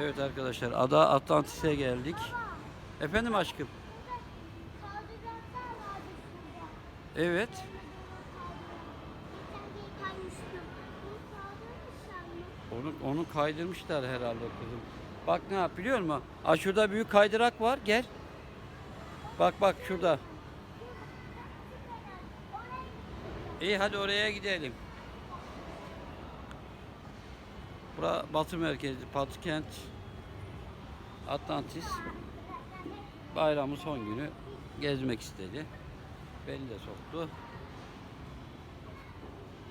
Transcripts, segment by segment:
Evet arkadaşlar Ada Atlantis'e geldik. Efendim aşkım. Evet. Onu, onu kaydırmışlar herhalde kızım. Bak ne yap biliyor musun? Aa, şurada büyük kaydırak var. Gel. Bak bak şurada. İyi hadi oraya gidelim. Bura Batı merkezi, Batı kent, Atlantis. Bayramın son günü gezmek istedi. Beni de soktu.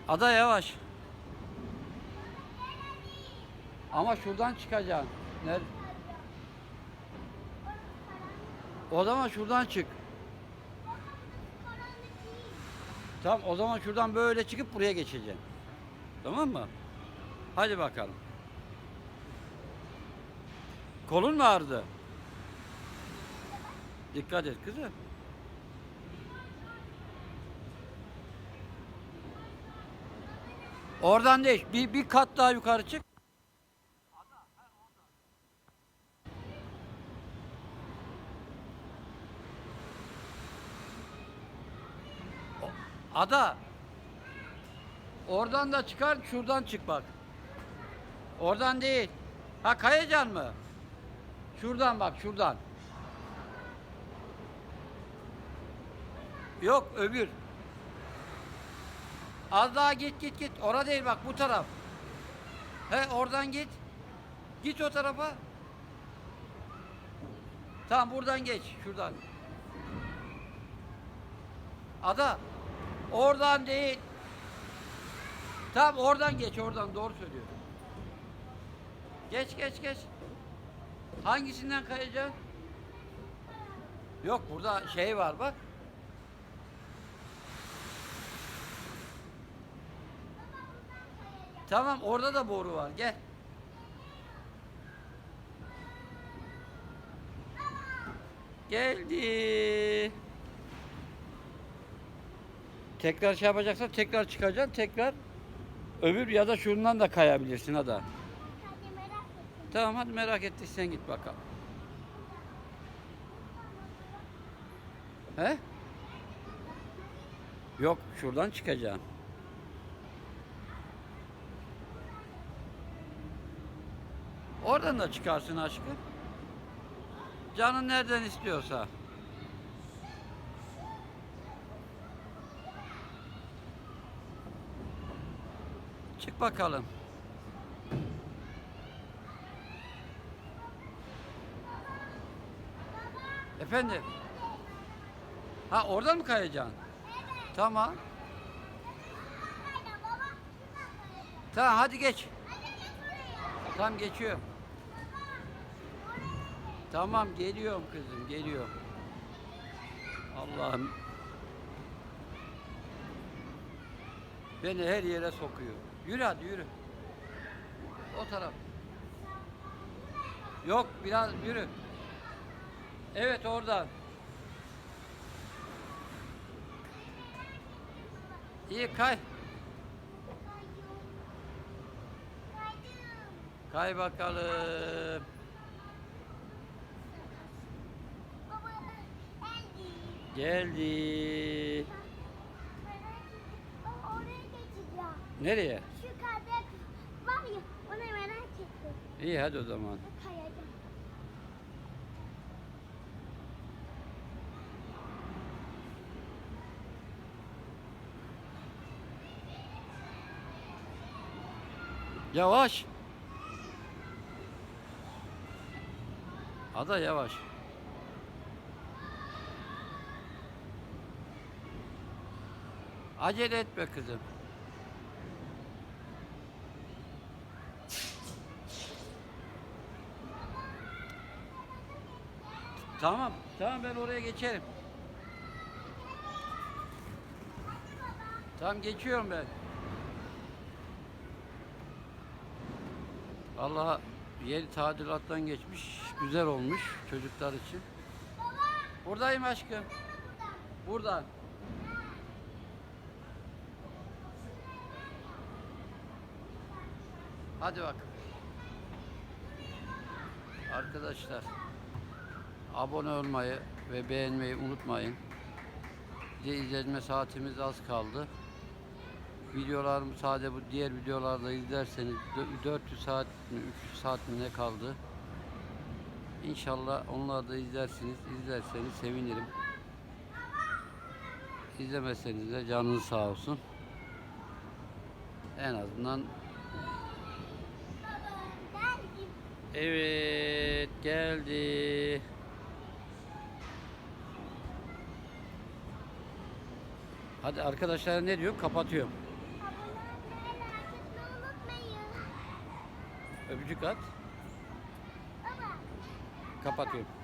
Ada yavaş. Ama şuradan çıkacaksın. Nerede? O zaman şuradan çık. Tamam o zaman şuradan böyle çıkıp buraya geçeceksin. Tamam mı? Hadi bakalım. Kolun mu ağrıdı? Dikkat et kızım. Oradan değil. Bir, bir kat daha yukarı çık. Ada. Oradan da çıkar, şuradan çık bak. Oradan değil. Ha kayacan mı? Şuradan bak, şuradan. Yok, öbür. Az daha git git git. Ora değil bak, bu taraf. He, oradan git. Git o tarafa. Tamam buradan geç, şuradan. Ada. Oradan değil. Tamam oradan geç oradan doğru söylüyor. Geç geç geç. Hangisinden kayacaksın? Yok burada şey var bak. Tamam orada da boru var gel. Geldi. Tekrar şey yapacaksan tekrar çıkacaksın tekrar öbür ya da şundan da kayabilirsin merak ettim. Tamam hadi merak ettiysen git bakalım. He? Yok şuradan çıkacaksın. Oradan da çıkarsın aşkım. Canın nereden istiyorsa. Çık bakalım. Efendim? Ha oradan mı kayacaksın? Tamam. Tamam hadi geç. Tamam geçiyorum. Tamam geliyorum kızım geliyorum. Allah'ım. Beni her yere sokuyor. Yürü hadi yürü. O taraf. Yok biraz yürü. Evet oradan. İyi kay. Kay bakalım. Geldi. Nereye? Şu kaydırak var ya onu merak ettim. İyi hadi o zaman. Yavaş. Ada yavaş. Acele etme kızım. Tamam, tamam ben oraya geçerim. Tamam geçiyorum ben. Allah yeni tadilattan geçmiş. Güzel olmuş çocuklar için. Buradayım aşkım. Buradan. Hadi bak. Arkadaşlar abone olmayı ve beğenmeyi unutmayın. Bir izlenme saatimiz az kaldı. Videolarımı sadece bu diğer videolarda izlerseniz dö- 400 saat mi 300 saat mi ne kaldı. İnşallah onları da izlersiniz. İzlerseniz sevinirim. İzlemezseniz de canınız sağ olsun. En azından. Evet geldi. Hadi arkadaşlar ne diyor? Kapatıyorum. Abone olmayı, like etmeyi unutmayın. Öpücük at. Kapatıyorum.